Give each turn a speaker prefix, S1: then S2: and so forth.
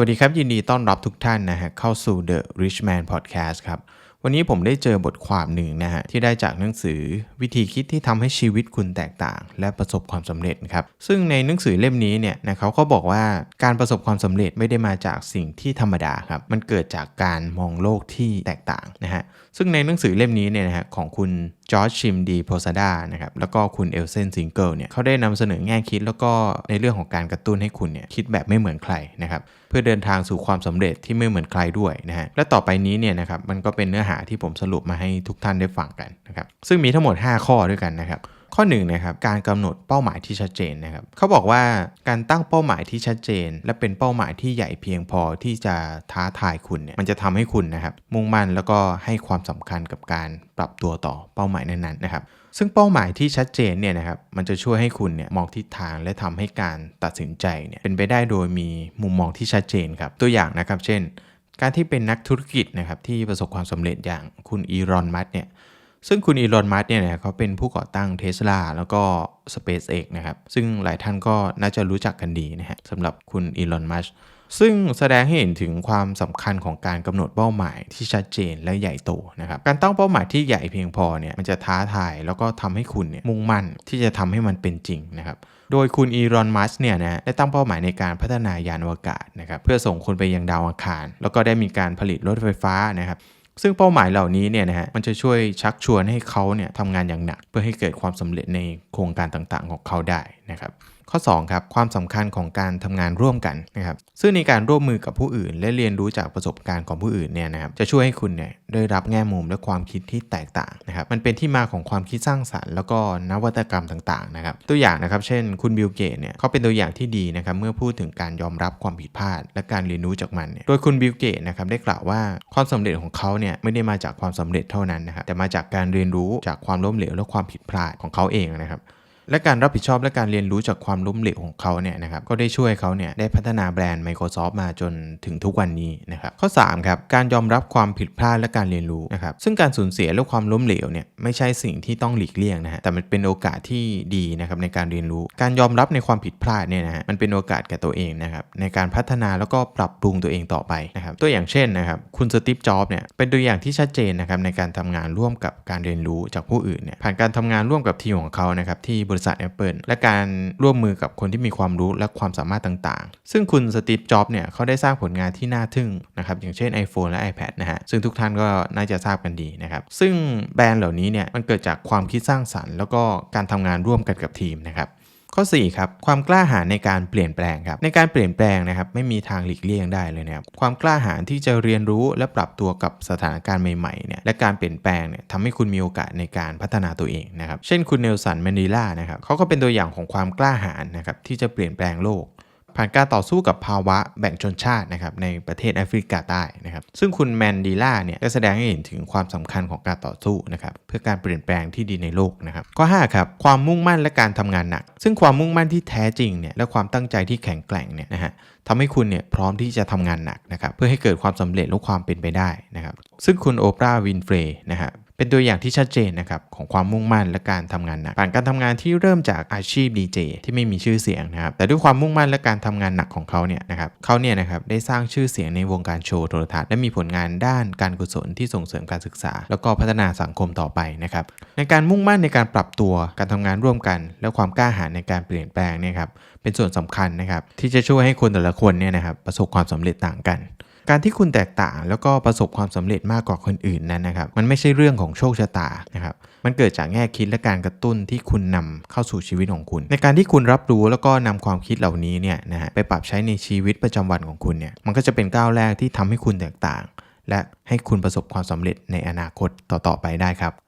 S1: วัสดีครับ ยินดีต้อนรับทุกท่านนะฮะเข้าสู่ The Rich Man Podcast ครับ วันนี้ผมได้เจอบทความหนึ่งนะฮะที่ได้จากหนังสือวิธีคิดที่ทำให้ชีวิตคุณแตกต่าง และประสบความสำเร็จครับ ซึ่งในหนังสือเล่มนี้เนี่ยนะเขาก็บอกว่าการประสบความสำเร็จไม่ได้มาจากสิ่งที่ธรรมดาครับ มันเกิดจากการมองโลกที่แตกต่างนะฮะซึ่งในหนังสือเล่มนี้เนี่ยนะฮะของคุณจอร์จชิมดีโพซาดานะครับแล้วก็คุณเอลเซนซิงเกิลเนี่ยเขาได้นำเสนอแง่คิดแล้วก็ในเรื่องของการกระตุ้นให้คุณเนี่ยคิดแบบไม่เหมือนใครนะครับเพื่อเดินทางสู่ความสำเร็จที่ไม่เหมือนใครด้วยนะฮะและต่อไปนี้เนี่ยนะครับมันก็เป็นเนื้อหาที่ผมสรุปมาให้ทุกท่านได้ฟังกันนะครับซึ่งมีทั้งหมด 5 ข้อด้วยกันนะครับ ข้อ1นนะครับการกำหนดเป้าหมายที่ชัดเจนนะครับเขาบอกว่าการตั้งเป้าหมายที่ชัดเจน และเป็นเป้าหมายที่ใหญ่เพียงพอที่จะท้าทายคุณเนี่ยมันจะทำให้คุณนะครับมุ่งมั่นแล้วก็ให้ความสำคัญกับการปรับตัวต่อเป้าหมายนั้นๆนะครับซึ่งเป้าหมายที่ชัดเจนเนี่ยนะครับมันจะช่วยให้คุณเนี่ยมองทิศทางและทำให้การตัดสินใจเนี่ยเป็นไปได้โดยมีมุมมองที่ชัดเจนครับตัวอย่างนะครับ เช่น การที่เป็นนักธุรกิจนะครับที่ประสบความสำเร็จอย่างคุณอีรอนมัสเนี่ย ซึ่งคุณอีลอนมัสเนี่ยนะเขาเป็นผู้ก่อตั้งเทสลาแล้วก็ SpaceX นะครับ ซึ่งหลายท่านก็น่าจะรู้จักกันดีนะฮะสำหรับคุณอีลอนมัสซึ่งแสดงให้เห็นถึงความสำคัญของการกำหนดเป้าหมายที่ชัดเจนและใหญ่โตนะครับ การตั้งเป้าหมายที่ใหญ่เพียงพอเนี่ยมันจะท้าทายแล้วก็ทำให้คุณเนี่ยมุ่งมั่นที่จะทำให้มันเป็นจริงนะครับ โดยคุณอีรอน มัสเนี่ยนะได้ตั้งเป้าหมายในการพัฒนายานอวกาศนะครับเพื่อส่งคนไปยังดาวอังคาร แล้วก็ได้มีการผลิตรถไฟฟ้านะครับ ซึ่งเป้าหมายเหล่านี้เนี่ยนะฮะมันจะช่วยชักชวนให้เขาเนี่ยทำงานอย่างหนัก เพื่อให้เกิดความสำเร็จในโครงการต่างๆ ของเขาได้ นะครับข้อ2ครับความสำคัญของการทำงานร่วมกันนะครับซึ่งในการร่วมมือกับผู้อื่น และเรียนรู้จากประสบการณ์ของผู้อื่นเนี่ยนะครับจะช่วยให้คุณเนี่ยได้รับแง่มุมและความคิดที่แตกต่างนะครับมันเป็นที่มาของความคิดสร้างสรรค์แล้วก็นวัตกรรมต่างๆนะครับตัวอย่างนะครับเช่นคุณบิลเกตเนี่ยเขาเป็นตัวอย่างที่ดีนะครับเมื่อพูดถึงการยอมรับความผิดพลาด และการเรียนรู้จากมันเนี่ยโดยคุณบิลเกตนะครับได้กล่าวว่าความสำเร็จของเขาเนี่ยไม่ได้มาจากความสำเร็จเท่านั้นนะครับแต่มาจากการเรียนรู้จากความล้มเหลวและความผิดพลาดของเขาเองนะครับ และการรับผิดชอบและการเรียนรู้จากความล้มเหลวของเขาเนี่ยนะครับก็ได้ช่วยเขาเนี่ยได้พัฒนาแบรนด์ Microsoft มาจนถึงทุกวันนี้นะครับข้อ3ครับการยอมรับความผิดพลาดและการเรียนรู้นะครับซึ่งการสูญเสียและความล้มเหลวเนี่ยไม่ใช่สิ่งที่ต้องหลีกเลี่ยงนะฮะแต่มันเป็นโอกาสที่ดีนะครับในการเรียนรู้ การยอมรับในความผิดพลาดเนี่ยนะฮะมันเป็นโอกาสแก่ตัวเองนะครับในการพัฒนาแล้วก็ปรับปรุงตัวเองต่อไปนะครับตัวอย่างเช่นนะครับคุณสตีฟจ็อบเนี่ยเป็นตัวอย่างที่ชัดเจนนะครับในการทำงานร่วมกับการเรียนรู้จากผู้อื่นเนี่ยผ่านการทำงานร่วมกับทีมของเขานะครับที่บริษัท Apple และการร่วมมือกับคนที่มีความรู้และความสามารถต่างๆ ซึ่งคุณสตีฟ จ็อบเนี่ยเขาได้สร้างผลงานที่น่าทึ่งนะครับอย่างเช่น iPhone และ iPad นะฮะซึ่งทุกท่านก็น่าจะทราบกันดีนะครับซึ่งแบรนด์เหล่านี้เนี่ยมันเกิดจากความคิดสร้างสรรค์ แล้วก็การทำงานร่วมกันกับทีมนะครับ ข้อ4ครับความกล้าหาญในการเปลี่ยนแปลงครับในการเปลี่ยนแปลงนะครับไม่มีทางหลีกเลี่ยงได้เลยนะครับความกล้าหาญที่จะเรียนรู้และปรับตัวกับสถานการณ์ใหม่ๆเนี่ยและการเปลี่ยนแปลงเนี่ยทำให้คุณมีโอกาสในการพัฒนาตัวเองนะครับเช่นคุณเนลสันแมนดีล่านะครับเขาก็เป็นตัวอย่างของความกล้าหาญนะครับที่จะเปลี่ยนแปลงโลก ผ่านการต่อสู้กับภาวะแบ่งชนชาตินะครับในประเทศแอฟริกาใต้นะครับซึ่งคุณแมนดีล่าเนี่ยได้แสดงให้เห็นถึงความสำคัญของการต่อสู้นะครับเพื่อการเปลี่ยนแปลงที่ดีในโลกนะครับข้อ5ครับความมุ่งมั่นและการทำงานหนัก ซึ่งความมุ่งมั่นที่แท้จริงเนี่ยและความตั้งใจที่แข็งแกร่งเนี่ยนะฮะทำให้คุณเนี่ยพร้อมที่จะทำงานหนักนะครับเพื่อให้เกิดความสำเร็จและความเป็นไปได้นะครับซึ่งคุณโอปราห์วินเฟรย์นะฮะ เป็นตัวอย่างที่ชัดเจนนะครับของความมุ่งมั่นและการทำงานหนักผ่านการทำงานที่เริ่มจากอาชีพดีเจที่ไม่มีชื่อเสียงนะครับแต่ด้วยความมุ่งมั่นและการทำงานหนักของเขาเนี่ยนะครับเขาเนี่ยนะครับได้สร้างชื่อเสียงในวงการโชว์โทรทัศน์และมีผลงานด้านการกุศลที่ส่งเสริมการศึกษา แล้วก็พัฒนาสังคมต่อไปนะครับในการมุ่งมั่นในการปรับตัวการทำงานร่วมกัน และความกล้าหาญในการเปลี่ยนแปลงเนี่ยครับเป็นส่วนสำคัญนะครับที่จะช่วยให้คนแต่ละคนเนี่ยนะครับประสบความสำเร็จต่างกัน การที่คุณแตกต่างแล้วก็ประสบความสำเร็จมากกว่าคนอื่นนั้นนะครับมันไม่ใช่เรื่องของโชคชะตานะครับมันเกิดจากแง่คิดและการกระตุ้นที่คุณนำเข้าสู่ชีวิตของคุณ ในการที่คุณรับรู้แล้วก็นำความคิดเหล่านี้เนี่ยนะฮะไปปรับใช้ในชีวิตประจำวันของคุณเนี่ยมันก็จะเป็นก้าวแรกที่ทำให้คุณแตกต่าง และให้คุณประสบความสำเร็จในอนาคตต่อๆไปได้ครับ